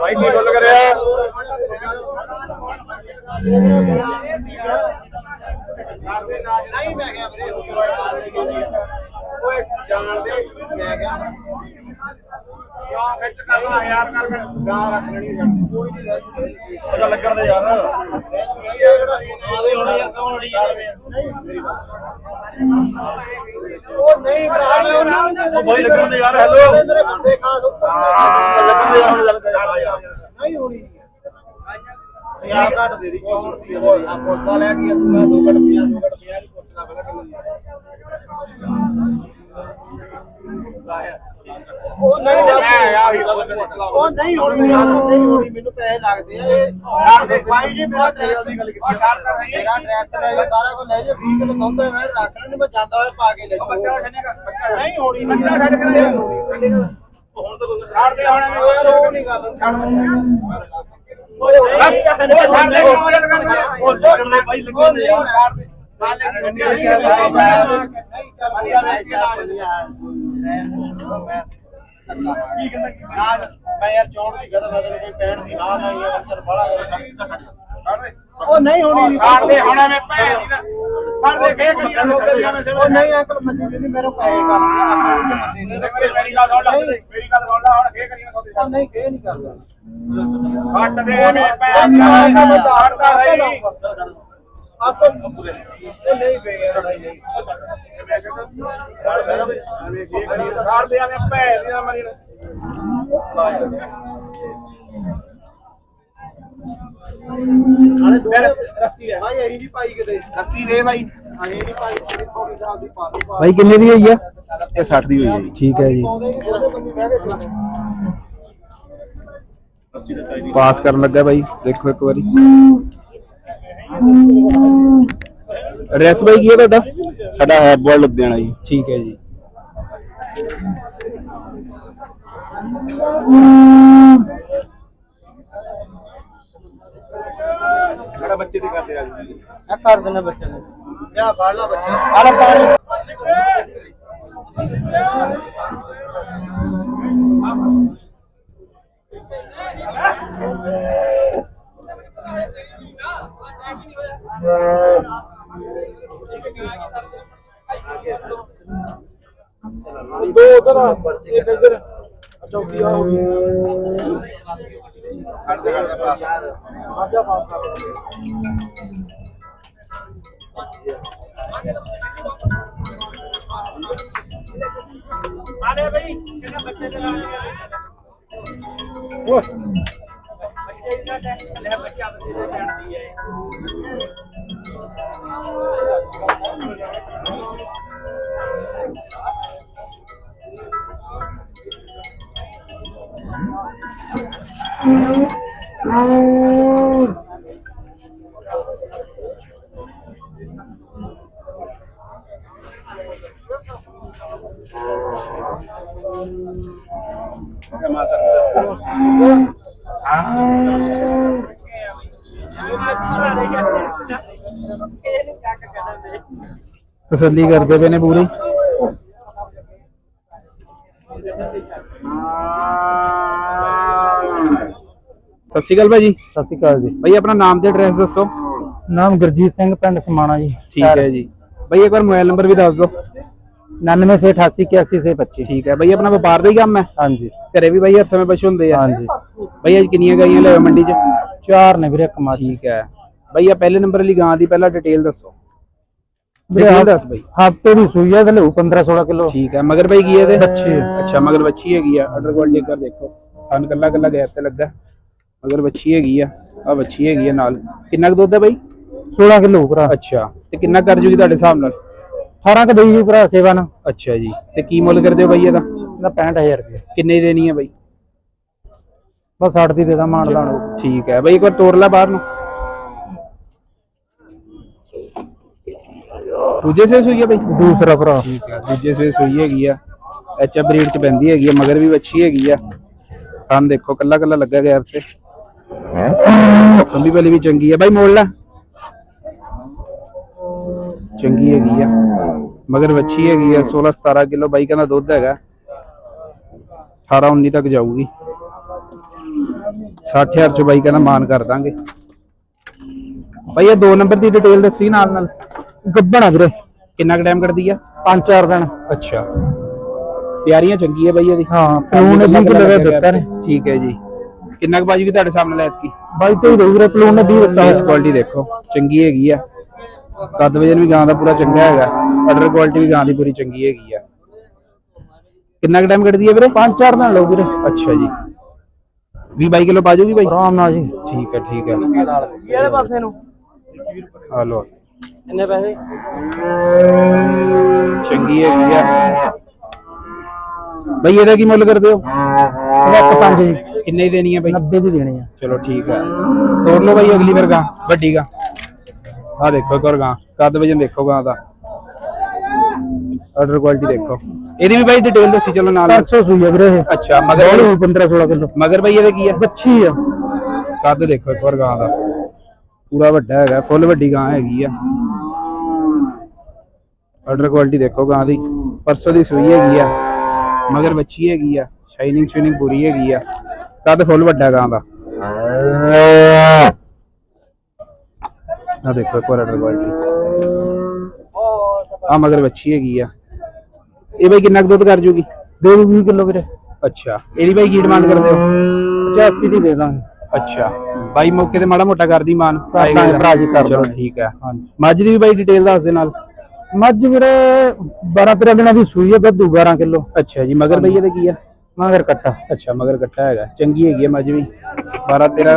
ਭਾਈ ਕੀ ਗੱਲ ਕਰਿਆ? ਨਹੀਂ ਮੈਂ ਗਿਆ ਵੀਰੇ ਓਏ ਜਾਣ ਦੇ। ਮੈਂ ਗਿਆ ਕਿਉਂ ਖਿੱਚ ਕਰਨਾ ਯਾਰ ਕਰ ਕੇ ਜਾ ਰੱਖ ਲੈਣੀ ਕੋਈ ਨਹੀਂ ਰਹਿ ਪਤਾ ਲੱਗਣ ਦੇ ਯਾਰ। ਆਵੇ ਹੁਣ ਯਾਰ ਕੌਣ ਉੜੀ ਜਾਵੇ ਉਹ ਨਹੀਂ ਭਰਾ ਮੈਂ ਉਹਨਾਂ ਨੂੰ ਉਹ ਬਾਈ ਲੱਗਣ ਦੇ ਯਾਰ, ਹੈਲੋ। ਮੇਰੇ ਬੰਦੇ ਖਾਸ ਉੱਤਰ ਲੱਗਣ ਦੇ ਯਾਰ। ਨਹੀਂ ਹੋਣੀ ਯਾਰ ਘੱਟ ਦੇ ਦੀ ਚੌੜ ਦੀ ਆ ਪੁੱਛਦਾ ਲੈ ਕੀ ਤੂੰ ਮੈਂ 2 ਘੱਟ 50 2 ਘੱਟ 50 ਨਹੀਂ ਪੁੱਛਦਾ ਪਹਿਲਾਂ ਕਿੰਨੀ ਉਹ ਨਹੀਂ ਉਹ ਨਹੀਂ ਹੋਣੀ ਯਾਰ ਨਹੀਂ ਹੋਣੀ ਮੈਨੂੰ ਪੈਸੇ ਲੱਗਦੇ ਆ ਯਾਰ ਦੇ ਭਾਈ ਜੀ ਮੇਰਾ ਡਰੈਸ ਮੇਰਾ ਡਰੈਸ ਲੈ ਜਾ ਸਾਰਾ ਕੁਝ ਲੈ ਜਾ 20 ਕਿਲੋ ਦੁੱਧ ਮੈਂ ਰੱਖ ਲੈਣੀ ਮੈਂ ਜਾਂਦਾ ਹੋਇਆ ਪਾ ਕੇ ਲੈ ਜਾਊਂ। ਬੱਚਾ ਛੱਡੇਗਾ ਬੱਚਾ ਨਹੀਂ ਹੋਣੀ ਬੱਚਾ ਛੱਡ ਕੇ ਛੱਡ ਦੇ ਹੁਣ ਯਾਰ ਉਹ ਨਹੀਂ ਗੱਲ ਛੱਡ ਉਹ ਛੱਡ ਦੇ। ਉਹ ਗੱਲ ਕਰਨਾ ਉਹ ਛੱਡ ਦੇ। ਬਾਈ ਦੇ। ਯਾਰ ਛੱਡ ਦੇ। ਦੀ। ਮੈਂ- ਯਾਰ ਚੌੜ ਦੀ ਕਹਦਾ ਮੈਂ ਤੈਨੂੰ ਕੋਈ ਪੈਣ ਦੀ ਹਾਂ ਨਹੀਂ ਯਾਰ ਬੜਾ ਕਰੇ। ਦੇ ਉਹ ਨਹੀਂ ਹੋਣੀ ਛੱਡ ਦੇ ਹੁਣ ਐਵੇਂ ਭੈਣ ਦੀ ਨਾ। ਛੱਡ ਦੇ ਫੇਰ ਕਰੀਆਂ ਲੋਕਾਂ ਦੀਆਂ ਮੈਂ ਉਹ ਨਹੀਂ ਅੰਕਲ ਮੰਨੀ ਜੀ ਮੇਰੇ ਪੈਸੇ ਕਰ ਨਹੀਂ ਮੇਰੀ ਗੱਲ ਸੁਣ ਲੈ ਮੇਰੀ ਗੱਲ ਸੁਣ ਲੈ ਹੁਣ ਫੇਰ ਕਰੀਆਂ ਸੌਦੇ। ਨਹੀਂ ਕੇ ਨਹੀਂ ਕਰਦਾ। ਛੱਡ ਦੇ ਐਵੇਂ ਭੈਣ ਦੀ ਛੱਡਦਾ ਰਹੀ ਆਪ ਨਹੀਂ ਬੇ ਯਾਰ ਨਹੀਂ ਨਹੀਂ। ਛੱਡ ਦੇ ਐਵੇਂ ਭੈਣ ਦੀ ਨਾ ਮਰੀ ਨਾ। ਨਾਲੇ ਦੋ ਰੱਸੀ ਹੈ ਭਾਈ ਇਹੀ ਜੀ ਪਾਈ ਕਿਤੇ। ਰੱਸੀ ਦੇ ਬਾਈ। ਹਾਂ ਇਹ ਨਹੀਂ ਪਾਈ ਤੇਰੀ ਥੋੜੀ ਜਿਹੀ ਆਪਦੀ ਪਾ ਦੋ ਭਾਈ ਕਿੰਨੇ ਦੀ ਹੋਈ ਆ? ਇਹ 60 ਦੀ ਹੋਈ ਹੈ ਠੀਕ ਹੈ ਜੀ। ਦਾ ਪਾਸ ਕਰਨ ਲੱਗਾ ਭਾਈ ਦੇਖੋ ਇੱਕ ਵਾਰੀ। ਐਡਰੈਸ ਭਾਈ ਕੀ ਹੈ ਤੁਹਾਡਾ? ਸਾਡਾ ਹੈ ਬੋਲ ਲੁਧਿਆਣਾ ਜੀ। ਠੀਕ ਹੈ ਜੀ। ਸਾਡਾ ਬੱਚੇ ਦੀ ਕਰਦੇ ਆ ਜੀ ਮੈਂ ਕਰ ਦਿੰਦਾ ਬੱਚੇ ਨੂੰ। ਲਿਆ ਫੜ ਲਾ ਬੱਚਾ? ਆਲਾ ਪਾਣੀ। ਦੋ ਉਧਰ ਇੱਕ ਇੱਧਰ। ਚੌਕੀ ਆ ਹੋ ਕਿੰਨੇ ਬੱਚੇ ਦੇ ਬੱਚੇ ਦਾ ਟੈਸਟ ਲੈ ਬੱਚਾ ਬੱਚੇ ਦੇ ਜਾਣਦੀ ਹੈ ਤਸੱਲੀ ਕਰਦੇ ਪਏ ਨੇ ਪੂਰੀ। ਸਤਿ ਸ਼੍ਰੀ ਅਕਾਲ ਭਾਜੀ। ਸਤਿ ਸ਼੍ਰੀ ਅਕਾਲ ਜੀ। ਭਾਈ ਆਪਣਾ ਨਾਮ ਤੇ ਐਡਰੈਸ ਦੱਸੋ। ਨਾਮ ਗੁਰਜੀਤ ਸਿੰਘ ਪਿੰਡ ਸਮਾਣਾ ਜੀ। ਠੀਕ ਹੈ ਜੀ। ਭਾਈ ਇੱਕ ਵਾਰ ਮੋਬਾਈਲ ਨੰਬਰ ਵੀ ਦੱਸ ਦਿਓ। 99 ਸੇ 88 81 ਸੇ 25 ਠੀਕ ਹੈ ਭਾਈ ਆਪਣਾ ਵਪਾਰ ਦਾ ਹੀ ਕੰਮ ਹੈ? ਹਾਂਜੀ। ਘਰੇ ਵੀ ਭਾਈ ਹਰ ਸਮੇਂ ਪਸ਼ੂ ਹੁੰਦੇ ਆ। ਹਾਂਜੀ। ਭਾਈ ਅੱਜ ਕਿੰਨੀਆਂ ਗਾਈਆਂ ਲਿਆਓ ਮੰਡੀ 'ਚ? ਚਾਰ ਨੇ ਵੀਰੇ ਕਮਾ ਠੀਕ ਹੈ। ਭਾਈ ਆ ਪਹਿਲੇ ਨੰਬਰ ਵਾਲੀ ਗਾਂ ਦੀ ਪਹਿਲਾਂ ਡਿਟੇਲ ਦੱਸੋ। ਡਿਟੇਲ ਦੱਸ ਭਾਈ ਹਫ਼ਤੇ ਦੀ ਸੂਈ ਹੈ ਤੇ ਲਊ 15 16 ਕਿਲੋ। ਠੀਕ ਹੈ ਮਗਰ ਭਾਈ ਕੀ ਹੈ ਇਹਦੇ? ਬੱਚੀ। ਅੱਛਾ ਮਗਰ ਬੱਚੀ ਹੈਗੀ ਆ। ਆਰਡਰ ਕੁਆਲਿਟੀ ਕਰ ਦੇਖੋ। ਥਣ ਕੱਲਾ ਕੱਲਾ ਗੈਪ ਤੇ ਲੱਗਾ। ਮਗਰ ਬੱਚੀ ਹੈਗੀ ਆ। ਆ ਬੱਚੀ ਹੈਗੀ ਆ ਨਾਲ। ਕਿੰਨਾ ਕੁ ਦੁੱਧ ਹੈ ਭਾਈ 16 ਕਿਲੋ ਭਰਾ। ਅੱਛਾ ਤੇ ਕਿੰਨਾ ਕਰ ਜੂਗੀ ਤੁਹਾਡੇ ਹਿਸਾਬ ਨਾਲ? 18 ਕ ਦੇਈ ਜੀ ਭਰਾ ਸੇਵਾ ਨਾ ਅੱਛਾ ਜੀ। ਤੇ ਕੀ ਮੁੱਲ ਕਰਦੇ ਹੋ ਭਾਈ ਇਹਦਾ? ਇਹਦਾ 65000 ਰੁਪਏ ਕਿੰਨੇ ਦੇਣੀ ਹੈ ਭਾਈ ਬਸ 60 ਦੀ ਦੇ ਦਾ ਮਾਨ ਲਾਣ ਠੀਕ ਹੈ। ਭਾਈ ਇੱਕ ਵਾਰ ਤੋਰ ਲੈ ਬਾਹਰ ਨੂੰ। ਦੂਜੇ ਸੇ ਸੂਈ ਹੈ ਭਾਈ ਦੂਸਰਾ ਭਰਾ। ਠੀਕ ਹੈ। ਦੂਜੇ ਸੇ ਸੂਈ ਹੈਗੀ ਆ। ਐਚ ਬਰੀਡ ਚ ਪੈਂਦੀ ਹੈਗੀ ਆ ਮਗਰ ਵੀ ਵੱਛੀ ਹੈਗੀ ਆ। ਥਣ ਦੇਖੋ ਕੱਲਾ ਕੱਲਾ ਲੱਗਾ ਗਿਆ ਤੇ ਸੰਭੀ ਵਾਲੀ ਵੀ ਚੰਗੀ ਆ। ਬਾਈ ਮੋੜ ਲੈ। ਚੰਗੀ ਹੈਗੀ ਆ। ਮਗਰ ਵੱਛੀ ਹੈਗੀ ਆ 16 17 ਕਿਲੋ ਬਾਈ ਕਹਿੰਦਾ ਦੁੱਧ ਹੈਗਾ। 18 19 ਤੱਕ ਜਾਊਗੀ। 60000 ਚ ਬਾਈ ਕਹਿੰਦਾ ਮਾਨ ਕਰ ਦਾਂਗੇ। ਬਾਈ ਇਹ ਦੋ ਨੰਬਰ ਦੀ ਡਿਟੇਲ ਦੱਸੀ ਨਾਲ ਨਾਲ। ਗੱਬਣਾ ਵੀਰੇ। ਕਿੰਨਾ ਕੁ ਟਾਈਮ ਕੱਢਦੀ ਆ? ਪੰਜ ਚਾਰ ਦਿਨ। ਅੱਛਾ। ਤਿਆਰੀਆਂ ਚੰਗੀ ਹੈ ਬਾਈ ਇਹਦੀ? ਹਾਂ ਪਲੂਨ ਨੇ 20 ਕਿਲੋ ਦਾ ਦਿੱਤਾ ਨੇ। ਠੀਕ ਹੈ ਜੀ। ਕਿੰਨਾ ਕੁ ਬਾਜੀ ਵੀ ਤੁਹਾਡੇ ਸਾਹਮਣੇ ਲੈ ਐਤਕੀ? ਬਾਈ ਤੇ ਹੀ ਵੀਰੇ ਪਲੂਨ ਨੇ 20 ਦਿੱਤਾ। ਫੇਸ ਕੁਆਲਿਟੀ ਦੇਖੋ ਚੰਗੀ ਹੈਗੀ ਆ। ਕੱਦ ਵਜਨ ਵੀ ਗਾਂ ਦਾ ਪੂਰਾ ਚੰਗਾ ਹੈਗਾ। ਆਰਡਰ ਕੁਆਲਿਟੀ ਵੀ ਗਾਂ ਦੀ ਪੂਰੀ ਚੰਗੀ ਹੈਗੀ ਆ। ਕਿੰਨਾ ਕੁ ਟਾਈਮ ਕੱਢਦੀ ਹੈ ਵੀਰੇ? ਪੰਜ ਚਾਰ ਦਿਨ ਲਓ ਵੀਰੇ। ਅੱਛਾ ਜੀ। 20 22 ਕਿਲੋ ਪਾ ਜਾਊਗੀ ਬਾਈ? ਆਰਾਮ ਨਾਲ ਜੀ। ਠੀਕ ਹੈ ਠੀਕ ਹੈ ਇਹਦੇ ਪਾਸੇ ਨੂੰ? ਆ ਲੋ ਕਿੰਨੇ ਪੈਸੇ? ਚੰਗੀ ਹੈਗੀ ਆ। ਬਾਈ ਇਹਦਾ ਕੀ ਮੁੱਲ ਕਰਦੇ ਹੋ? ਇਹਦਾ ਇੱਕ ਪੰਜ ਜੀ। ਕਿੰਨੇ ਦੇਣੀ ਹੈ ਬਾਈ? 90 ਦੀ ਦੇਣੀ ਆ। ਚਲੋ ਠੀਕ ਹੈ ਤੋੜ ਲਓ ਬਾਈ ਅਗਲੀ ਵਾਰ ਗਾਂ ਵੱਡੀ ਗਾਂ। ਆ ਦੇਖੋ ਇੱਕ ਵਾਰ ਗਾਂ ਕੱਦ ਵਜਨ ਦੇਖੋ ਗਾਂ ਦਾ। ਆਰਡਰ ਕੁਆਲਿਟੀ ਦੇਖੋ। ਇਹਦੀ ਵੀ ਬਾਈ ਡਿਟੇਲ ਦੱਸੀ ਚਲੋ ਨਾਲ। ਨਾਲ। ਪਰਸੋਂ ਸੂਈ ਆ ਵੀਰੇ ਇਹ। ਅੱਛਾ ਮਗਰ ਬੋਲੀ 15 16 ਕਿਲੋ। ਮਗਰ ਬਾਈ ਇਹਦੇ ਕੀ ਹੈ ਬੱਚੀ ਆ। ਕੱਦ ਦੇਖੋ ਇੱਕ ਵਾਰ ਗਾਂ ਦਾ। ਪੂਰਾ ਵੱਡਾ ਹੈਗਾ ਫੁੱਲ ਵੱਡੀ ਗਾਂ ਹੈਗੀ ਆ। ਆਰਡਰ ਕੁਆਲਿਟੀ ਦੇਖੋ ਗਾਂ ਦੀ। ਪਰਸੋਂ ਦੀ ਸੂਈ ਹੈਗੀ ਆ। ਮਗਰ ਬੱਚੀ ਹੈਗੀ ਆ। ਸ਼ਾਈਨਿੰਗ ਸ਼ਾਈਨਿੰਗ ਪੂਰੀ ਹੈਗੀ ਆ। ਕੱਦ ਫੁੱਲ ਵੱਡਾ ਗਾਂ ਦਾ। ਆ ਦੇਖੋ ਇੱਕ ਵਾਰ ਆਰਡਰ ਕੁਆਲਿਟੀ ਆ ਮਗਰ ਬੱਚੀ ਹੈਗੀ ਆ। ਇਹ ਬਾਈ ਕਿੰਨਾ ਕੁ ਦੁੱਧ ਕਰ ਜੂਗੀ? ਦੇ ਦੂ 20 ਕਿਲੋ ਵੀਰੇ। ਅੱਛਾ ਇਹਦੀ ਬਾਈ ਕੀ ਡਿਮਾਂਡ ਕਰਦੇ ਹੋ? 85 ਦੀ ਦੇ ਦਾਂਗੇ। ਅੱਛਾ ਬਾਈ ਮੌਕੇ ਤੇ ਮਾੜਾ ਮੋਟਾ ਕਰਦੀ ਮਾਨ। ਭਰਾ ਜੀ, ਕਰ ਚਲੋ। ਠੀਕ ਹੈ। ਹਾਂਜੀ। ਮੱਝ ਦੀ ਵੀ ਬਾਈ ਡਿਟੇਲ ਦੱਸ ਦੇ ਨਾਲ। ਮੱਝ ਵੀਰੇ 12 13 ਦਿਨਾਂ ਦੀ ਸੂਈ ਆ ਬੱਦੂ 12 ਕਿਲੋ। ਅੱਛਾ ਜੀ ਮਗਰ ਬਈ ਇਹਦੇ ਕੀ ਆ? ਮਗਰ ਕੱਟਾ। ਅੱਛਾ ਮਗਰ ਕੱਟਾ ਹੈਗਾ। ਚੰਗੀ ਹੈਗੀ ਹੈ ਮੱਝ ਵੀ। 12 13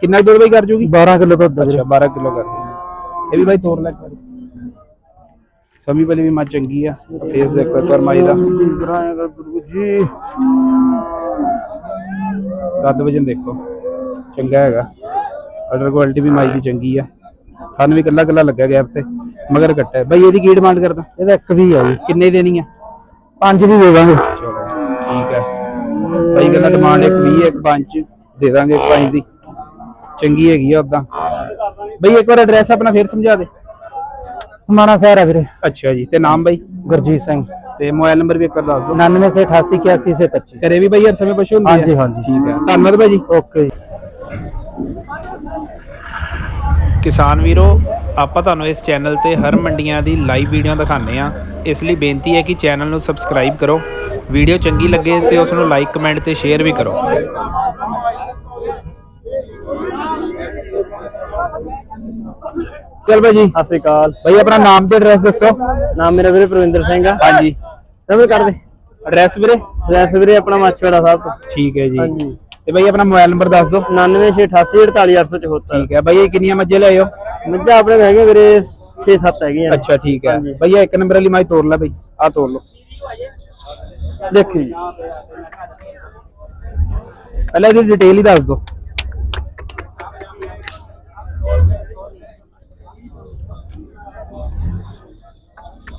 ਕਿੰਨਾ ਕੁ ਦੁੱਧ ਬਾਈ ਕਰ ਜੂਗੀ? 12 ਕਿਲੋ ਦੁੱਧ ਅੱਛਾ 12 ਕਿਲੋ ਕਰ ਦੂਗੀ। ਇਹ ਵੀ ਬਾਈ ਤੋੜ ਲੈ ਇੱਕ ਵਾਰੀ। ਸਮੀ ਵਾਲੀ ਵੀ ਮੱਝ ਚੰਗੀ ਆ। ਫੇਸ ਦੇਖੋ ਇੱਕ ਵਾਰ ਮਾਈ ਦਾ। ਜੀ ਕੱਦ ਵਜਨ ਦੇਖੋ। ਚੰਗਾ ਹੈਗਾ। ਆਰਡਰ ਕੁਆਲਿਟੀ ਵੀ ਮਾਈ ਦੀ ਚੰਗੀ ਆ। ਥਣ ਵੀ ਕੱਲਾ ਕੱਲਾ ਲੱਗਾ ਗਿਆ ਤੇ। ਮਗਰ ਹੈ। ਬਾਈ ਇਹਦੀ ਕੀ ਡਿਮਾਂਡ ਕਰਦਾ? ਇਹਦਾ ਇੱਕ ਵੀ ਆ ਜੀ। ਕਿੰਨੇ ਦੇਣੀ ਆ? ਪੰਜ ਦੀ ਦੇ ਦਾਂਗੇ। ਚਲੋ ਠੀਕ ਹੈ। ਭਾਈ ਕਹਿੰਦਾ ਡਿਮਾਂਡ ਇੱਕ 20 ਇੱਕ 5 ਦੇ ਦਾਂਗੇ 5 ਦੀ। ਚੰਗੀ ਹੈਗੀ ਆ ਉਦਾਂ ਬਈ ਇੱਕ ਵਾਰ ਐਡਰੈਸ ਆਪਣਾ ਫੇਰ ਸਮਝਾ ਦੇ। ਸਮਾਣਾ ਸ਼ਹਿਰ ਆ ਵੀਰੇ। ਅੱਛਾ ਜੀ ਤੇ ਨਾਮ ਬਾਈ? ਗੁਰਜੀਤ ਸਿੰਘ। ਤੇ ਮੋਬਾਈਲ ਨੰਬਰ ਵੀ ਇੱਕ ਵਾਰ ਦੱਸ ਦਿਓ। 99 ਸੇ 88 81 ਸੇ 25 ਘਰੇ ਵੀ ਬਾਈ ਹਰ ਸਮੇਂ ਪਸ਼ੂ ਹੁੰਦੇ ਆ। ਹਾਂਜੀ, ਹਾਂਜੀ। ਠੀਕ ਹੈ ਧੰਨਵਾਦ ਭਾਈ ਜੀ ਓਕੇ ਜੀ। ਕਿਸਾਨ ਵੀਰੋ ਆਪਾਂ ਤੁਹਾਨੂੰ ਇਸ ਚੈਨਲ ਤੇ ਹਰ ਮੰਡੀਆਂ ਦੀ ਲਾਈਵ ਵੀਡੀਓ ਦਿਖਾਉਂਦੇ ਆ ਇਸ ਲਈ ਬੇਨਤੀ ਹੈ ਕਿ ਚੈਨਲ ਨੂੰ ਸਬਸਕ੍ਰਾਈਬ ਕਰੋ। ਵੀਡੀਓ ਚੰਗੀ ਲੱਗੇ ਤੇ ਉਸ ਨੂੰ ਲਾਈਕ ਕਮੈਂਟ ਤੇ ਸ਼ੇਅਰ ਵੀ ਕਰੋ। ਚਲ ਭਾਈ ਜੀ। ਸਤਿ ਸ਼੍ਰੀ ਅਕਾਲ। ਭਾਈ ਆਪਣਾ ਨਾਮ ਤੇ ਐਡਰੈਸ ਦੱਸੋ। ਨਾਮ ਮੇਰਾ ਵੀਰੇ ਪ੍ਰਵਿੰਦਰ ਸਿੰਘ ਆ। ਹਾਂਜੀ। ਰਵੀ ਕਰ ਦੇ। ਐਡਰੈਸ ਵੀਰੇ? ਐਡਰੈਸ ਵੀਰੇ ਆਪਣਾ ਮਾਛਵਾੜਾ ਸਾਹਿਬ ਤੋਂ। ਠੀਕ ਹੈ ਜੀ। ਹਾਂਜੀ। ਤੇ ਭਾਈ ਆਪਣਾ ਮੋਬਾਈਲ ਨੰਬਰ ਦੱਸ ਦਿਓ। 99 ਸੇ 88 48874 ਠੀਕ ਹੈ। ਭਾਈ ਇਹ ਕਿੰਨੀਆਂ ਮੱਝੇ ਲੈ ਆਇਓ ਮੱਝਾਂ ਆਪਣੇ ਹੈਗੇ ਵੀਰੇ 6-7 ਹੈਗੀਆਂ। ਅੱਛਾ ਠੀਕ ਹੈ। ਭਈਆ ਇੱਕ ਨੰਬਰ ਵਾਲੀ ਮਾਈ ਤੋੜ ਲੈ ਬਈ ਆ ਤੋੜ ਲਓ। ਦੇਖੀ ਪਹਿਲਾਂ ਇਹਦੀ ਡਿਟੇਲ ਹੀ ਦੱਸ ਦਿਓ।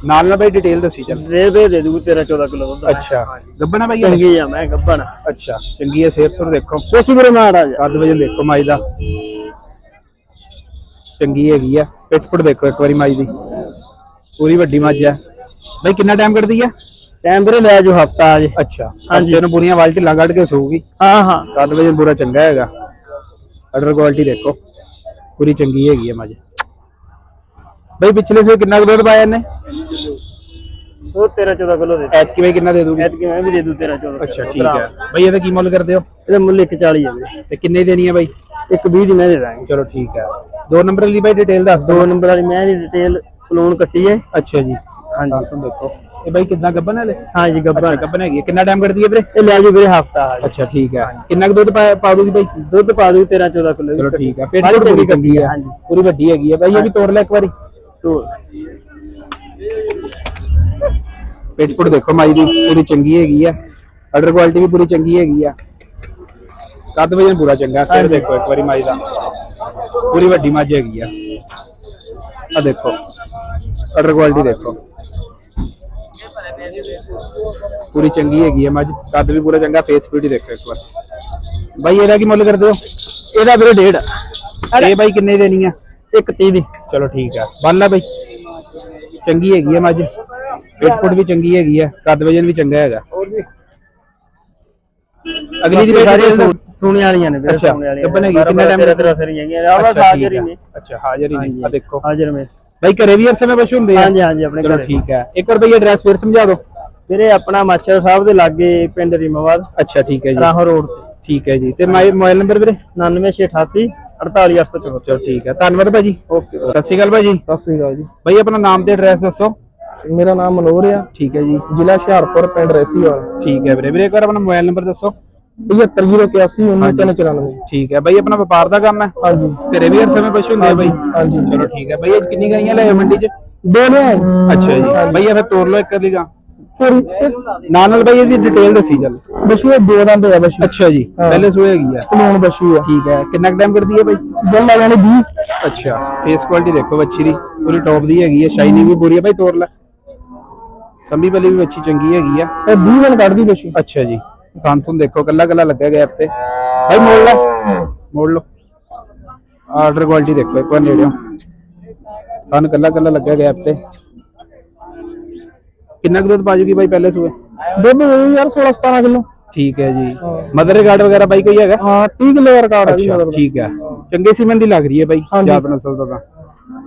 ਨਾਲ ਨਾਲ ਬਈ ਡਿਟੇਲ ਦੱਸੀ ਚੱਲ। ਦੇ ਦੇ ਦੇ ਦੂ 13 14 ਕਿਲੋ ਦੁੱਧ ਅੱਛਾ। ਗੱਬਣਾ ਬਈ? ਚੰਗੀ ਆ ਮੈਂ ਗੱਬਣ ਅੱਛਾ ਚੰਗੀ ਹੈ ਸੇਰ ਸੁਰ ਦੇਖੋ। ਕੁਛ ਵੀਰੇ ਮਹਾਰਾਜ ਕੱਦ ਵਜਨ ਦੇਖੋ ਮਾਈ ਦਾ। ਚੰਗੀ ਹੈਗੀ ਆ। ਪਿੱਠਪੁੜ ਦੇਖੋ ਇੱਕ ਵਾਰੀ ਮਾਈ ਦੀ। ਪੂਰੀ ਵੱਡੀ ਮੱਝ ਹੈ ਬਈ ਕਿੰਨਾ ਟਾਈਮ ਕੱਢਦੀ ਆ? ਟਾਈਮ ਵੀਰੇ ਲੈ ਜੋ ਹਫਤਾ ਅਜੇ ਅੱਛਾ। ਹਾਂਜੀ। ਹਫ਼ਤੇ ਨੂੰ ਪੂਰੀਆਂ ਵਾਲ ਢਿੱਲਾਂ ਕੱਢ ਕੇ ਸੂਗੀ ਹਾਂ ਹਾਂ। ਕੱਦ ਵਜਨ ਪੂਰਾ ਚੰਗਾ ਹੈਗਾ। ਆਰਡਰ ਕੁਆਲਿਟੀ ਦੇਖੋ। ਪੂਰੀ ਚੰਗੀ ਹੈਗੀ ਹੈ ਮੱਝ। ਬਈ ਪਿਛਲੇ ਸੇ ਕਿੰਨਾ ਕੁ ਦੁੱਧ ਪਾਇਆ ਇਹਨੇ? ਉਹ 13 14 ਕਿਲੋ ਦੇ ਐਤਕੀ ਬਈ ਕਿੰਨਾ ਦੇ ਦੂਗੀ ਐਤਕੀ ਮੈਂ ਵੀ ਦੇ ਦੂ 13 14 ਅੱਛਾ ਠੀਕ ਹੈ। ਬਈ ਇਹਦਾ ਕੀ ਮੁੱਲ ਕਰਦੇ ਹੋ? ਇਹਦਾ ਮੁੱਲ 140 ਹੈ ਤੇ ਕਿੰਨੇ ਦੇਣੀ ਹੈ ਬਈ? ਇੱਕ 20 ਦੀ ਮੈਂ ਦੇ ਦਾਂਗੇ। ਚਲੋ ਠੀਕ ਹੈ। ਦੋ ਨੰਬਰ ਲਈ ਬਈ ਡਿਟੇਲ ਦੱਸ ਦੋ ਨੰਬਰ ਵਾਲੀ ਮੈਂ ਦੀ ਡਿਟੇਲ ਕਲੋਨ ਕੱਟੀ ਹੈ। ਅੱਛਾ ਜੀ। ਹਾਂਜੀ। ਤੁਹਾਨੂੰ ਦੇਖੋ। ਇਹ ਬਈ ਕਿੰਨਾ ਗੱਬਨ ਹੈ ਲੈ ਹਾਂ ਜੀ ਅੱਛਾ ਗੱਬਣ ਗੱਬਨ ਹੈਗੀ। ਕਿੰਨਾ ਟਾਈਮ ਕੱਢਦੀ ਹੈ ਵੀਰੇ? ਇਹ ਲੈ ਜੋ ਵੀਰੇ ਹਫਤਾ ਅੱਛਾ ਠੀਕ ਹੈ। ਕਿੰਨਾ ਕੁ ਦੁੱਧ ਪਾ ਦੂਗੀ ਬਈ? ਦੁੱਧ ਪਾ ਦੂ 13 14 ਕਿਲੋ ਚਲੋ ਠੀਕ ਹੈ। ਪੇਟ ਪੂਰੀ ਚੰਗੀ ਹੈ ਹਾਂਜੀ। ਪੂਰੀ ਵੱਡੀ ਹੈਗੀ ਹੈ। ਬਈ ਇਹ ਵੀ ਤੋੜ ਲੈ ਇੱਕ ਵਾਰੀ। ਤੋ ਪੇਟ ਪੁੜ ਦੇਖੋ ਮਾਈ ਦੀ ਪੂਰੀ ਚੰਗੀ ਹੈਗੀ ਆ। ਆਰਡਰ ਕੁਆਲਿਟੀ ਵੀ ਪੂਰੀ ਚੰਗੀ ਹੈਗੀ ਆ। ਕੱਦ ਵਜਨ ਪੂਰਾ ਚੰਗਾ ਸਿਰ ਦੇਖੋ ਇੱਕ ਵਾਰੀ ਮਾਈ ਦਾ। ਪੂਰੀ ਵੱਡੀ ਮੱਝ ਹੈਗੀ ਆ। ਆ ਦੇਖੋ। ਆਰਡਰ ਕੁਆਲਿਟੀ ਦੇਖੋ। ਪੂਰੀ ਚੰਗੀ ਹੈਗੀ ਆ ਮੱਝ। ਕੱਦ ਵੀ ਪੂਰਾ ਚੰਗਾ ਫੇਸ ਬਿਊਟੀ ਦੇਖੋ ਇੱਕ ਵਾਰ। ਬਾਈ ਇਹਦਾ ਕੀ ਮੁੱਲ ਕਰਦੇ ਹੋ ਇਹਦਾ ਵੀਰੇ ਡੇਢ। ਇਹ ਬਾਈ ਕਿੰਨੇ ਦੇਣੀ ਆ? ਇੱਕ 30 ਦੀ। ਚਲੋ ਠੀਕ ਆ। ਬੰਨ ਲੈ ਬਾਈ। ਚੰਗੀ ਹੈਗੀ ਆ ਮੱਝ। ਪਿੱਟ ਪੁੱਟ ਵੀ ਚੰਗੀ ਹੈਗੀ ਆ। ਕੱਦ ਵਜਨ ਵੀ ਚੰਗਾ ਹੈਗਾ। ਅਗਲੀ ਦੀ ਦੱਸ। ਸੋਨੇ ਵਾਲੀਆਂ ਨੇ ਵੀਰੇ ਅੱਛਾ, ਸੋਨੇ ਵਾਲੀਆਂ ਗੱਭਣ ਹੈਗੀ, ਕਿੰਨਾ ਤੇਰਾ ਤੇਰਾ ਸਰੀ ਹੈਗੀਆਂ ਆਹ ਬਸ ਹਾਜ਼ਰ ਹੀ। ਨੇ। ਅੱਛਾ ਹਾਜ਼ਰ ਹੀ ਨੇ। ਆ ਦੇਖੋ। ਹਾਜ਼ਰ ਮੇ ਬਾਈ ਘਰੇ ਵੀ ਅਰਸੇ ਵਿੱਚ ਪਸ਼ੂ ਹੁੰਦੇ ਆ। ਹਾਂਜੀ ਹਾਂਜੀ ਆਪਣੇ ਚਲੋ ਘਰੇ। ਠੀਕ ਹੈ ਇੱਕ ਵਾਰ ਬਈ ਐਡਰੈਸ ਫਿਰ ਸਮਝਾ ਦਿਓ। ਵੀਰੇ ਆਪਣਾ ਮਾਚਰ ਸਾਹਿਬ ਦੇ ਲਾਗੇ ਪਿੰਡ ਰੀਮਾਵਾਦ ਅੱਛਾ ਠੀਕ ਹੈ ਜੀ। ਰਾਹੋਂ ਰੋਡ ਤੇ। ਠੀਕ ਹੈ ਜੀ। ਤੇ ਮੋਬਾਈਲ ਨੰਬਰ ਵੀਰੇ? 99688 48874 ਚਲੋ ਠੀਕ ਹੈ। ਧੰਨਵਾਦ ਭਾਜੀ। ਓਕੇ। ਸਤਿ ਸ਼੍ਰੀ ਅਕਾਲ ਭਾਜੀ। ਸਤਿ ਸ੍ਰੀ ਅਕਾਲ ਜੀ। ਬਾਈ ਆਪਣਾ ਨਾਮ ਤੇ ਐਡਰੈਸ ਦੱਸੋ। ਮੇਰਾ ਨਾਮ ਮਨੋਹਰ ਆ। ਠੀਕ ਹੈ ਜੀ। ਜ਼ਿਲ੍ਹਾ ਹੁਸ਼ਿਆਰਪੁਰ ਪਿੰਡ ਰੈਸੀਵਾਲ ਠੀਕ ਹੈ ਵੀਰੇ। ਵੀਰੇ ਇੱਕ ਵਾਰ ਆਪਣਾ ਮੋਬਾਈਲ ਨੰਬਰ ਦੱਸੋ। 75081 19394 ਠੀਕ ਹੈ। ਬਾਈ ਆਪਣਾ ਵਪਾਰ ਦਾ ਕੰਮ ਹੈ? ਹਾਂਜੀ। ਘਰੇ ਵੀ ਅਰਸੇ ਵਿੱਚ ਪਸ਼ੂ ਹੁੰਦੇ ਆ ਬਾਈ ਹਾਂਜੀ। ਚਲੋ ਠੀਕ ਹੈ। ਬਾਈ ਅੱਜ ਕਿੰਨੀ ਗਾਈਆਂ ਲੈ ਮੰਡੀ 'ਚ? ਦੋ ਨੇ ਅੱਛਾ ਜੀ। ਬਾਈ ਇਹ ਫਿਰ ਤੋਰ ਲਓ ਇੱਕ ਅਲੀ ਗਾਂ। ਪੂਰੀ ਨਾਲ ਨਾਲ ਬਾਈ ਇਹਦੀ ਡਿਟੇਲ ਦੱਸੀ ਚੱਲ। ਬਸ਼ੂ ਦੋ ਦੰਦ ਆ ਬਸ਼ੂ। ਅੱਛਾ ਜੀ ਪਹਿਲੇ ਸੂਏ ਹੈਗੀ ਆ। ਕਲੋਨ ਬਸ਼ੂ ਆ। ਠੀਕ ਹੈ ਕਿੰਨਾ ਟਾਈਮ ਕਰਦੀ ਹੈ ਬਾਈ? ਬਿੱਲ ਆ ਜਾਣੇ 20 ਅੱਛਾ ਫੇਸ ਕੁਆਲਿਟੀ ਦੇਖੋ ਬੱਚੀ ਦੀ ਪੂਰੀ ਟੌਪ ਦੀ ਹੈਗੀ ਹੈ ਸ਼ਾਈਨਿੰਗ ਵੀ ਪੂਰੀ ਹੈ ਬਾਈ ਤੋਰ ਲੈ। ਸੰਭੀ ਵਾਲੀ ਵੀ ਬੱਚੀ ਚੰਗੀ ਹੈਗੀ ਆ। ਇਹ 20 ਦਿਨ ਕੱਢਦੀ ਬਸ਼ੂ। ਅੱਛਾ ਜੀ ਤੁਹਾਨੂੰ ਦੇਖੋ ਕੱਲਾ ਕੱਲਾ ਲੱਗਾ ਗੈਪ ਤੇ ਬਾਈ ਮੋੜ ਲੈ। ਮੋੜ ਲਓ। ਆਰਡਰ ਕੁਆਲਿਟੀ ਦੇਖੋ ਇੱਕ ਵਾਰ ਨੇੜਿਓ। ਥਾਨ ਕੱਲਾ ਕੱਲਾ ਲੱਗਾ ਗੈਪ ਤੇ ਕਿੰਨਾ ਕੁ ਦੁੱਧ ਪਾਜੂਗੀ ਬਾਈ ਪਹਿਲੇ ਸੂਏ? ਦੁੱਧ ਹੋਊ ਯਾਰ 16 17 ਕਿਲੋ। ਠੀਕ ਹੈ ਜੀ। ਮਦਰ ਰਿਕਾਰਡ ਵਗੈਰਾ ਬਾਈ ਕੋਈ ਹੈਗਾ? ਹਾਂ 30 ਕਿਲੋ ਰਿਕਾਰਡ ਆ ਜੀ ਅੱਛਾ ਠੀਕ ਹੈ। ਚੰਗੇ ਸੀਮਨ ਦੀ ਲੱਗ ਰਹੀ ਹੈ ਬਾਈ ਜਾਤ ਨਸਲ ਦਾ ਤਾਂ।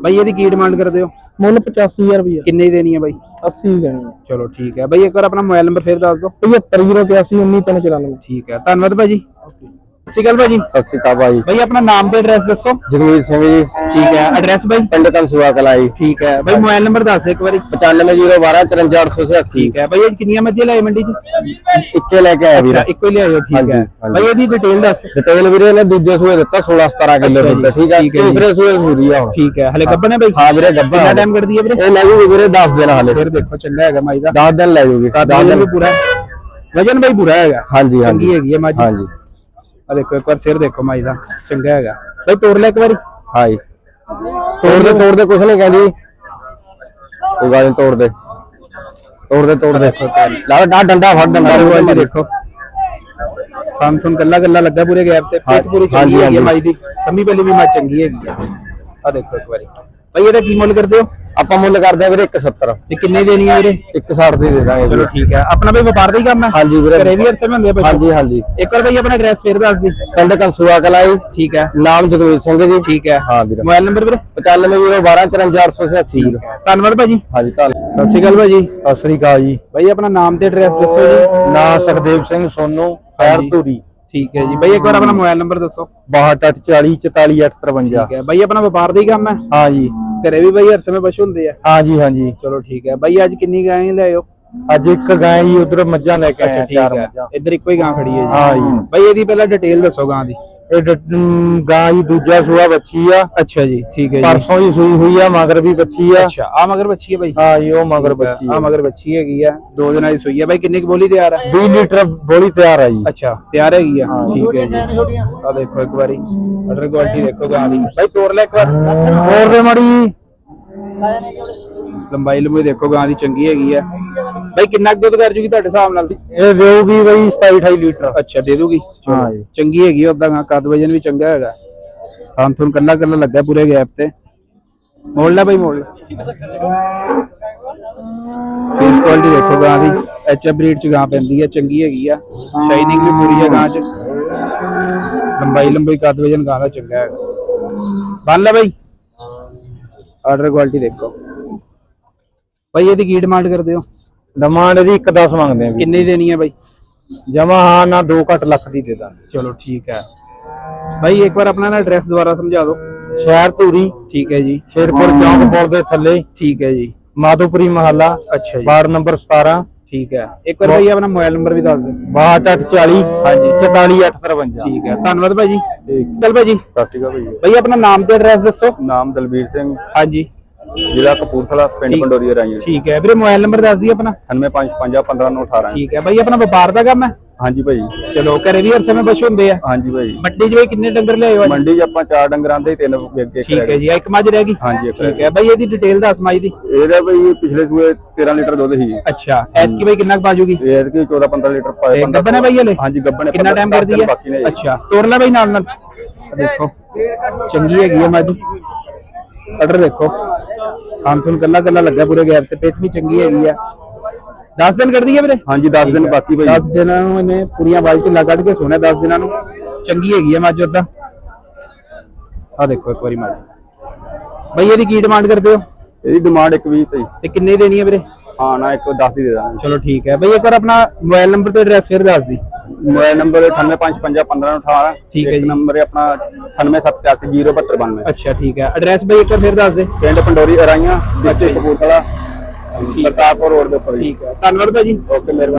ਬਾਈ ਇਹਦੀ ਕੀ ਡਿਮਾਂਡ ਕਰਦੇ ਹੋ? ਮੁੱਲ 85000 ਰੁਪਏ ਕਿੰਨੇ ਦੇਣੀ ਹੈ ਬਾਈ? 80 ਦੇਣੀ ਆ ਚਲੋ ਠੀਕ ਹੈ। ਬਾਈ ਇੱਕ ਵਾਰ ਆਪਣਾ ਮੋਬਾਈਲ ਨੰਬਰ ਫੇਰ ਦੱਸ ਦਿਓ। 75081 19394 ਠੀਕ ਹੈ। ਧੰਨਵਾਦ ਭਾਜੀ। ਸਤਿ ਸ਼੍ਰੀ ਅਕਾਲ ਭਾਜੀ। ਸਤਿ ਸ਼੍ਰੀ ਅਕਾਲ ਭਾਈ ਬਾਈ ਆਪਣਾ ਨਾਮ ਤੇ ਐਡਰੈਸ ਦੱਸੋ। ਜਗਵੀਰ ਸਿੰਘ ਜੀ। ਠੀਕ ਹੈ ਐਡਰੈਸ ਬਾਈ ਪਿੰਡ ਕੰਸੂਆ ਕਲਾਈ ਠੀਕ ਹੈ। ਬਾਈ ਮੋਬਾਈਲ ਨੰਬਰ ਦੱਸ ਇੱਕ ਵਾਰੀ। 9501245880 ਠੀਕ ਹੈ। ਬਾਈ ਅੱਜ ਕਿੰਨੀਆਂ ਮੱਝੇ ਲਾਏ ਮੰਡੀ 'ਚ? ਇੱਕੇ ਲੈ ਕੇ ਆਇਆ ਵੀਰ। ਅੱਛਾ ਇੱਕੋ ਹੀ ਲਿਆਇਓ ਠੀਕ ਹੈ। ਬਾਈ ਇਹਦੀ ਡਿਟੇਲ ਦੱਸ। ਡਿਟੇਲ ਵੀਰੇ ਨੇ ਦੂਜੇ ਸੂਏ ਦਿੱਤਾ 16 17 ਕਿਲੋ ਜੀ, ਦੁੱਧ ਠੀਕ ਹੈ ਜੀ। ਤੀਸਰੇ ਸੂਏ ਸੂਰੀ ਆ ਹੁਣ। ਠੀਕ ਹੈ। ਹਲੇ ਗੱਬਨ ਹੈ ਬਾਈ ਹਾਂ ਵੀਰੇ ਗੱਬਾ ਕਿੰਨਾ ਟਾਈਮ ਕਰਦੀ ਹੈ ਵੀਰੇ? ਇਹ ਲੈ ਜੂਗੀ ਵੀਰੇ 10 ਦਿਨ ਹਾਲੇ। ਸਿਰ ਦੇਖੋ ਚੰਗਾ ਹੈਗਾ ਮਾਈ ਦਾ। 10 ਦਿਨ ਲੈ ਜੂਗੀ 10 ਵਜਨ ਦਿਨ। ਵੀ ਪੂਰਾ। ਵਜਨ ਬਾਈ ਪੂਰਾ ਹੈਗਾ। ਹਾਂਜੀ ਹਾਂਜੀ। ਹੈਗੀ ਹੈ ਮੱਝ। ਹਾਂਜੀ। ਆ ਦੇਖੋ ਇੱਕ ਵਾਰ ਸਿਰ ਦੇਖੋ ਮਾਈ ਦਾ ਚੰਗਾ ਹੈਗਾ। ਬਾਈ ਤੋੜ ਲੈ ਇੱਕ ਵਾਰੀ। ਹਾਂਜੀ। ਤੋੜ ਦੇ ਤੋੜ ਦੇ ਕੁਛ ਨਹੀਂ ਕਹਿੰਦੀ। ਕੋਈ ਗੱਲ ਨਹੀਂ ਤੋੜ ਦੇ। ਤੋੜ ਦੇ ਤੋੜ ਦੇ। ਲਾ ਡਾ ਡੰਡਾ ਫੜ ਡੰਡਾ। ਵਾਲੀ ਦੇਖੋ। ਥਾਂ ਥੁੰ ਗੱਲਾ ਗੱਲਾ ਲੱਗਾ ਪੂਰੇ ਗੈਪ ਤੇ। ਪੇਟ ਪੂਰੀ ਚੰਗੀ ਹੈਗੀ। ਮਾਈ ਦੀ। ਸਮੀ ਪਹਿਲੀ ਵੀ ਮਾ ਚੰਗੀ ਹੈਗੀ ਆ। ਆ ਦੇਖੋ ਇੱਕ ਵਾਰੀ। ਬਾਈ ਇਹਦਾ ਕੀ ਮੁੱਲ ਕਰਦੇ ਹੋ? ਆਪਾਂ ਮੁੱਲ ਕਰਦੇ ਆ ਵੀਰੇ 170 ਤੇ ਕਿੰਨੇ ਦੇਣੀ ਹੈ ਵੀਰੇ? 160 ਦੀ ਦੇ ਦਾਂਗੇ ਚਲੋ ਠੀਕ ਹੈ ਆਪਣਾ ਬਈ ਵਪਾਰ ਦਾ ਹੀ ਕੰਮ ਹੈ ਹਾਂਜੀ ਵੀਰੇ। ਘਰੇ ਵੀ ਅਰਸੇ ਹੁੰਦੇ ਆ ਹਾਂਜੀ ਹਾਂਜੀ। ਇੱਕ ਵਾਰ ਬਈ ਆਪਣਾ ਐਡਰੈਸ ਫੇਰ ਦੱਸ ਦੀ। ਪਿੰਡ ਕੰਸੂਆ ਕਲਾਈ ਠੀਕ ਹੈ ਨਾਮ ਜਗਵੀਰ ਸਿੰਘ ਜੀ। ਠੀਕ ਹੈ ਹਾਂ ਵੀਰੇ। ਮੋਬਾਈਲ ਨੰਬਰ ਵੀਰੇ? 9501244880 ਧੰਨਵਾਦ ਭਾਜੀ। ਹਾਂਜੀ ਧੰਨ ਸਤਿ ਸ਼੍ਰੀ ਅਕਾਲ ਭਾਜੀ। ਸਤਿ ਸ੍ਰੀ ਅਕਾਲ ਜੀ। ਬਾਈ ਆਪਣਾ ਨਾਮ ਤੇ ਐਡਰੈਸ ਦੱਸੋ ਜੀ। ਨਾਂ ਸੁਖਦੇਵ ਸਿੰਘ ਸੋਨੂ। ਖੈਰ ਧੂਰੀ। ਠੀਕ ਹੈ ਜੀ। ਬਾਈ ਇੱਕ ਵਾਰ ਆਪਣਾ ਮੋਬਾਈਲ ਨੰਬਰ ਦੱਸੋ। 6240 44853 ਠੀਕ ਹੈ ਬਾਈ ਆਪਣਾ ਵਪਾਰ ਦਾ ਹੀ ਕੰਮ ਹੈ ਹਾਂ ਜੀ। ਘਰੇ ਵੀ ਬਾਈ ਹਰਸੇ ਵਿੱਚ ਪਸ਼ੂ ਹੁੰਦੇ ਆ। ਹਾਂ ਜੀ ਹਾਂ ਜੀ ਚਲੋ ਠੀਕ ਹੈ। ਬਾਈ ਅੱਜ ਕਿੰਨੀ ਗਾਂ ਲਿਆਇਓ ਅੱਜ ਇੱਕ ਗਾਂ ਜੀ ਉਧਰ ਮੱਝਾਂ ਲੈ ਕੇ ਆਇਆ ਠੀਕ ਚਾਰ ਹੈ। ਮੱਝਾਂ। ਇੱਧਰ ਇੱਕੋ ਹੀ ਗਾਂ ਖੜੀ ਹੈ ਜੀ। ਹਾਂ ਜੀ। ਬਾਈ ਇਹਦੀ ਪਹਿਲਾਂ ਡਿਟੇਲ ਦੱਸੋ ਗਾਂ ਦੀ। ਇਹ ਗਾਂ ਜੀ ਦੂਜਾ ਸੂਆ ਬੱਚੀ ਆ। ਅੱਛਾ ਜੀ ਠੀਕ ਹੈ ਜੀ। ਪਰਸੋਂ ਹੀ ਸੂਈ ਹੋਈ ਆ ਮਗਰ ਵੀ ਬੱਚੀ ਆ। ਅੱਛਾ ਆ ਮਗਰ ਬੱਚੀ ਹੈ ਬਾਈ? ਹਾਂ ਜੀ ਉਹ ਮਗਰ ਬੱਚੀ ਆ ਆ ਮਗਰ ਬੱਚੀ ਹੈਗੀ ਆ। ਦੋ ਦਿਨਾਂ ਦੀ ਸੂਈ ਹੈ ਬਾਈ ਕਿੰਨੀ ਕੁ ਬੋਲੀ ਤਿਆਰ ਹੈ 20 ਲੀਟਰ ਬੋਲੀ ਤਿਆਰ ਆ ਜੀ। ਅੱਛਾ ਤਿਆਰ ਹੈਗੀ ਆ। ਠੀਕ ਹੈ ਜੀ। ਆ ਦੇਖੋ ਇੱਕ ਵਾਰੀ। ਅਡਰ ਕੁਆਲਿਟੀ ਦੇਖੋ ਗਾਂ ਦੀ। ਬਾਈ ਤੋੜ ਲੈ ਇੱਕ ਵਾਰ। ਹੋਰ ਦੇ ਮੜੀ ਲੰਬਾਈ ਲੰਬਾਈ ਦੇਖੋ ਗਾਂ ਦੀ ਚੰਗੀ ਹੈਗੀ ਆ। ਬਾਈ ਕਿੰਨਾ ਕੁ ਦੁੱਧ ਕਰ ਜੂਗੀ ਤੁਹਾਡੇ ਹਿਸਾਬ ਨਾਲ? ਇਹ ਦੇਊਗੀ ਬਈ 27 28 ਲੀਟਰ। ਅੱਛਾ ਦੇ ਦੂਗੀ ਹਾਂ ਜੀ। ਚੰਗੀ ਹੈਗੀ ਉਦਾਂ ਗਾਂ ਕੱਦ ਵਜਨ ਵੀ ਚੰਗਾ ਹੈਗਾ। ਥਾਂ ਥੁਨ ਕੱਲਾ ਕੱਲਾ ਲੱਗਾ ਪੂਰੇ ਗੈਪ ਤੇ। ਮੋੜ ਲੈ ਬਾਈ ਮੋੜ। ਲੈ ਫੇਸ ਕੁਆਲਿਟੀ ਦੇਖੋ ਗਾਂ ਦੀ। ਐਚ ਐਫ ਬਰੀਡ ਚ ਗਾਂ ਪੈਂਦੀ ਹੈ ਚੰਗੀ ਹੈਗੀ ਆ। ਸ਼ਾਈਨਿੰਗ ਵੀ ਪੂਰੀ ਹੈ ਗਾਂ ਚ। ਲੰਬਾਈ ਲੰਬਾਈ ਕੱਦ ਵਜਨ ਗਾਂ ਦਾ ਚੰਗਾ ਹੈਗਾ। ਬੰਨ ਲੈ ਬਾਈ। ਆਰਡਰ ਕੁਆਲਿਟੀ ਦੇਖੋ। ਬਾਈ ਇਹਦੀ ਕੀ ਡਿਮਾਂਡ ਕਰਦੇ ਹੋ? ਡਿਮਾਂਡ ਦੀ 1 10 ਮੰਗਦੇ ਆ ਵੀ ਕਿੰਨੇ ਦੇਣੀ ਹੈ ਬਾਈ? ਜਮਾ ਹਾਂ ਨਾ 2 ਘੱਟ ਲੱਖ ਦੀ ਦੇ ਦਾਂਗੇ। ਚਲੋ ਠੀਕ ਹੈ। ਬਾਈ ਇੱਕ ਵਾਰ ਆਪਣਾ ਨਾ ਐਡਰੈਸ ਦੁਬਾਰਾ ਸਮਝਾ ਦਿਓ। ਸ਼ਹਿਰ ਧੂਰੀ। ਠੀਕ ਹੈ ਜੀ। ਸ਼ੇਰਪੁਰ ਚੌਂਕ ਪੁਲ ਦੇ ਥੱਲੇ। ਠੀਕ ਹੈ ਜੀ। ਮਾਧੋਪੁਰੀ ਮਹੱਲਾ। ਅੱਛਾ ਜੀ। ਵਾਰਡ ਨੰਬਰ 17 ਠੀਕ ਹੈ। ਇੱਕ ਵਾਰ ਬਾਈ ਆਪਣਾ ਮੋਬਾਈਲ ਨੰਬਰ ਵੀ ਦੱਸ ਦਿਓ। 6240 ਹਾਂਜੀ। 44853 ਠੀਕ ਹੈ। ਧੰਨਵਾਦ ਭਾਜੀ। ਠੀਕ। ਚਲ ਭਾਜੀ। ਸਤਿ ਸ਼੍ਰੀ ਅਕਾਲ ਭਾਈ ਬਾਈ ਆਪਣਾ ਨਾਮ ਤੇ ਐਡਰੈਸ ਦੱਸੋ। ਨਾਮ ਦਲਬੀਰ ਸਿੰਘ। ਹਾਂਜੀ। ਜ਼ਿਲ੍ਹਾ ਕਪੂਰਥਲਾ ਪਿੰਡ ਠੀਕ। ਪੰਡੋਰੀ ਰਾਈ ਠੀਕ ਹੈ। ਵੀਰੇ ਮੋਬਾਈਲ ਨੰਬਰ ਦੱਸ ਦੀ ਆਪਣਾ। 9555 ਠੀਕ ਹੈ ਬਾਈ ਆਪਣਾ ਵਪਾਰ ਦਾ ਕੰਮ ਹੈ? ਹਾਂਜੀ ਭਾਈ। ਚਲੋ ਘਰੇ ਵੀ ਹਰ ਸਮੇਂ ਪਸ਼ੂ ਹੁੰਦੇ ਆ। ਹਾਂਜੀ ਭਾਈ। ਮੰਡੀ 'ਚ ਬਾਈ ਕਿੰਨੇ ਡੰਗਰ ਲਿਆਏ ਹੋ? ਮੰਡੀ 'ਚ ਆਪਾਂ ਚਾਰ ਡੰਗਰਾਂ ਦੇ ਤਿੰਨ ਅੱਗੇ ਠੀਕ ਹੈ ਜੀ ਇੱਕ ਮੱਝ ਰਹਿ ਗਈ। ਹਾਂਜੀ, ਠੀਕ ਹੈ ਬਾਈ ਇਹਦੀ ਡਿਟੇਲ ਦੱਸ ਮਾਈ ਦੀ। ਇਹਦਾ ਭਾਈ ਪਿਛਲੇ ਸੂਏ 13 ਲੀਟਰ ਦੁੱਧ ਸੀ। ਅੱਛਾ ਐਤਕੀ ਬਾਈ ਕਿੰਨਾ ਕੁ ਬਾਜੂਗੀ ਇਹ ਕਿ 14 15 ਲੀਟਰ ਪਾਏ ਤੇ ਗੱਬਨ ਹੈ ਬਾਈ ਹਲੇ? ਹਾਂਜੀ ਗੱਬਨ ਹੈ ਕਿੰਨਾ ਟਾਈਮ ਕਰਦੀ ਹੈ। ਅੱਛਾ ਤੋੜ ਲੈ ਬਾਈ ਨਾਲ ਨਾਲ। ਦੇਖੋ ਚੰਗੀ ਹੈਗੀ ਹੈ ਮੱਝ ਆਰਡਰ ਦੇਖੋ। ਖਾਨ ਤੁਹਾਨੂੰ ਕੱਲਾ ਕੱਲਾ ਲੱਗਾ ਪੂਰੇ ਗੈਪ ਤੇ ਪੇਟ ਵੀ ਚੰਗੀ ਹੈਗੀ ਆ। 10 ਦਿਨ ਕੱਢ ਦਈਏ ਵੀਰੇ? ਹਾਂਜੀ 10 ਦਿਨ ਬਾਕੀ ਭਾਈ। 10 ਦਿਨਾਂ ਨੂੰ ਇਹਨੇ ਪੂਰੀਆਂ ਢਿੱਲਾ ਕੱਢ ਕੇ ਸੋਣਾ 10 ਦਿਨਾਂ ਨੂੰ। ਚੰਗੀ ਹੈਗੀ ਆ ਮੱਝ ਉਦਾਂ ਆ ਦੇਖੋ ਇੱਕ ਵਾਰੀ ਮੱਝ ਬਈ ਇਹਦੀ ਕੀ ਡਿਮਾਂਡ ਕਰਦੇ ਹੋ? ਇਹਦੀ ਡਿਮਾਂਡ ਇੱਕ ਵੀ ਭਾਈ। ਤੇ ਕਿੰਨੇ ਦੇਣੀ ਹੈ ਵੀਰੇ? ਹਾਂ ਨਾ ਇੱਕ 10 ਦੀ ਦੇ ਦਾਂਗੇ। ਚਲੋ ਠੀਕ ਹੈ। ਬਈ ਇੱਕ ਵਾਰ ਆਪਣਾ ਮੋਬਾਈਲ ਨੰਬਰ ਤੇ ਐਡਰੈਸ ਫਿਰ ਦੱਸ ਦੀ। ਮੋਬਾਈਲ ਨੰਬਰ 98551518 ਠੀਕ ਹੈ ਜੀ। ਨੰਬਰ ਹੈ ਆਪਣਾ 9878072292 ਅੱਛਾ ਠੀਕ ਹੈ। ਐਡਰੈਸ ਬਈ ਇੱਕ ਵਾਰ ਫਿਰ ਦੱਸ ਦੇ। ਪਿੰਡ ਪੰਡੋਰੀ ਅਰਾਈਆਂ ਡਿਸਟ੍ਰਿਕਟ ਕਪੂਰਥਲਾ ਪ੍ਰਤਾਪਪੁਰ ਰੋਡ ਦੇ ਉੱਪਰ। ਠੀਕ ਹੈ। ਧੰਨਵਾਦ ਭਾਜੀ। ਓਕੇ ਮਿਹਰਬਾਨੀ।